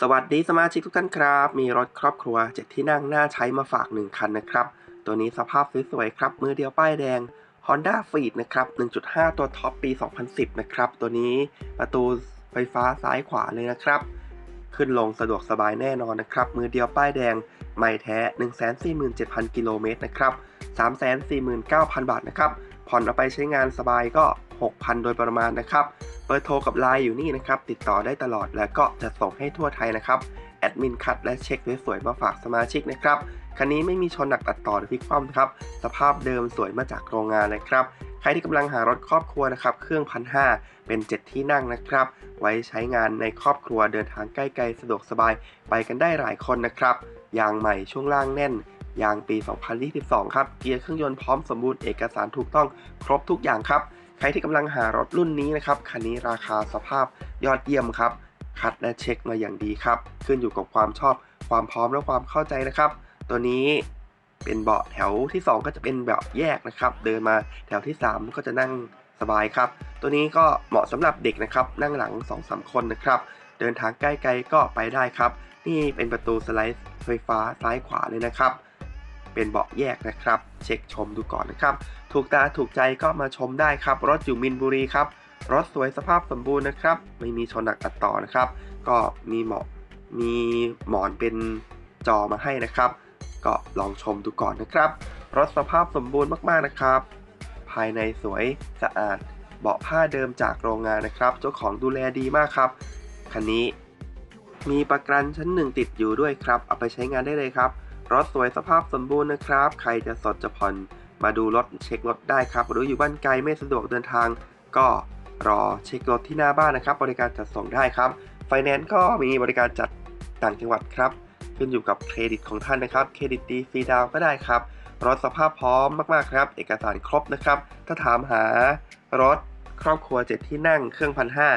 สวัสดีสมาชิกทุกท่านครับ มีรถครอบครัวเจ็ดที่นั่งน่าใช้มาฝาก 1 คันนะครับ ตัวนี้สภาพสวยๆครับ มือเดียวป้ายแดง Honda f e e d นะครับ 1.5 ตัวท็อปปี 2010 นะครับ ตัวนี้ประตูไฟฟ้าซ้ายขวาเลยนะครับ ขึ้นลงสะดวกสบายแน่นอนนะครับ มือเดียวป้ายแดงไม่แท้ 147,000 กิโลเมตรนะครับ 349,000 บาทนะครับ ผ่อนเอาไปใช้งานสบายก็ 6,000 โดยประมาณนะครับเบอร์โทรกับไลน์อยู่นี่นะครับ ติดต่อได้ตลอดแล้วก็จะส่งให้ทั่วไทยนะครับแอดมินคัดและเช็คสวยๆมาฝากสมาชิกนะครับคันนี้ไม่มีชนหนักตัดต่อหรือพลิกคว่ำนะครับ สภาพเดิมสวยมาจากโรงงานเลยครับ ใครที่กำลังหารถครอบครัวนะครับ เครื่องพันห้าเป็น 7 ที่นั่งนะครับ ไว้ใช้งานในครอบครัวเดินทางใกล้ๆสะดวกสบาย ไปกันได้หลายคนนะครับ ยางใหม่ช่วงล่างแน่น ยางปี 2022 ครับ เกียร์เครื่องยนต์พร้อมสมบูรณ์เอกสารถูกต้องครบทุกอย่างครับ ใครที่กำลังหารถรุ่นนี้นะครับ คันนี้ราคาสภาพยอดเยี่ยมครับ คัดและเช็คมาอย่างดีครับ ขึ้นอยู่กับความชอบ ความพร้อมและความเข้าใจนะครับ ตัวนี้เป็นเบาะแถวที่ 2 ก็จะเป็นเบาะแยกนะครับ เดินมาแถวที่ 3 ก็จะนั่งสบายครับ ตัวนี้ก็เหมาะสำหรับเด็กนะครับ นั่งหลัง 2-3 คนนะครับ เดินทางใกล้ๆก็ไปได้ครับ นี่เป็นประตูสไลด์ไฟฟ้าซ้ายขวาเลยนะครับ เป็นเบาะแยกนะครับ เช็คชมดูก่อนนะครับ ถูกตาถูกใจก็มาชมได้ครับ รถอยู่มินบุรีครับ รถสวยสภาพสมบูรณ์นะครับ ไม่มีชนหนักตัดต่อนะครับ ก็มีเหมาะมีหมอนเป็นจอมาให้นะครับ ก็ลองชมดูก่อนนะครับ รถสภาพสมบูรณ์มากๆนะครับ ภายในสวยสะอาดเบาะผ้าเดิมจากโรงงานนะครับ เจ้าของดูแลดีมากครับ คันนี้มีประกันชั้นหนึ่งติดอยู่ด้วยครับ เอาไปใช้งานได้เลยครับ รถสวยสภาพสมบูรณ์นะครับ ใครจะสดจะผ่อนมาดูรถเช็ครถได้ครับ หรืออยู่บ้านไกลไม่สะดวกเดินทาง ก็รอเช็ครถที่หน้าบ้านนะครับ บริการจัดส่งได้ครับ ไฟแนนซ์ก็มีบริการจัดต่างจังหวัดครับ ขึ้นอยู่กับเครดิตของท่านนะครับ เครดิตดีฟรีดาวก็ได้ครับ รถสภาพพร้อมมากๆครับ เอกสารครบนะครับ ถ้าถามหารถครอบครัว 7 ที่นั่งเครื่องพันห้า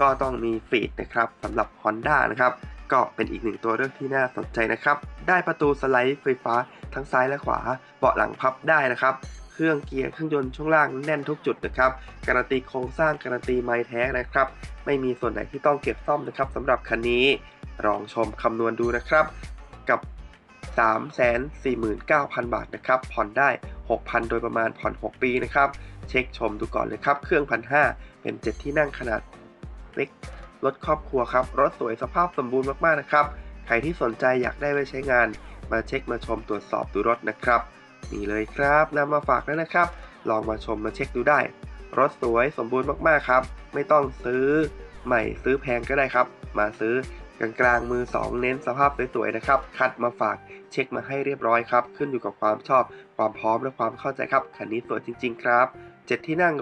ก็ต้องมีฟีดนะครับสำหรับ Honda นะครับ ก็เป็นอีกหนึ่งตัวเลือกที่น่าสนใจนะครับ ได้ประตูสไลด์ไฟฟ้าทั้งซ้ายและขวา เบาะหลังพับได้นะครับ เครื่องเกียร์เครื่องยนต์ช่วงล่างแน่นทุกจุดนะครับ การันตีโครงสร้างการันตีไม้แท้นะครับ ไม่มีส่วนไหนที่ต้องเก็บซ่อมนะครับสำหรับคันนี้ ลองชมคำนวณดูนะครับ กับ 349,000 บาทนะครับ ผ่อนได้ 6,000 โดยประมาณผ่อน 6 ปีนะครับ เช็คชมดูก่อนเลยครับ เครื่องพันห้าเป็น 7 ที่นั่งขนาดเล็ก รถครอบครัวครับ รถสวยสภาพสมบูรณ์มากๆนะครับ ใครที่สนใจอยากได้ไว้ใช้งาน มาเช็คมาชมตรวจสอบดูรถนะครับนี่เลยครับนำมาฝากแล้วนะครับ ลองมาชมมาเช็คดูได้ รถสวยสมบูรณ์มากๆครับ ไม่ต้องซื้อใหม่ซื้อแพงก็ได้ครับ มาซื้อกลางกลางมือ 2 เน้นสภาพสวยๆนะครับ คัดมาฝากเช็คมาให้เรียบร้อยครับ ขึ้นอยู่กับความชอบ ความพร้อมและความเข้าใจครับ คันนี้สวยจริง ๆ ครับ เจ็ดที่นั่ง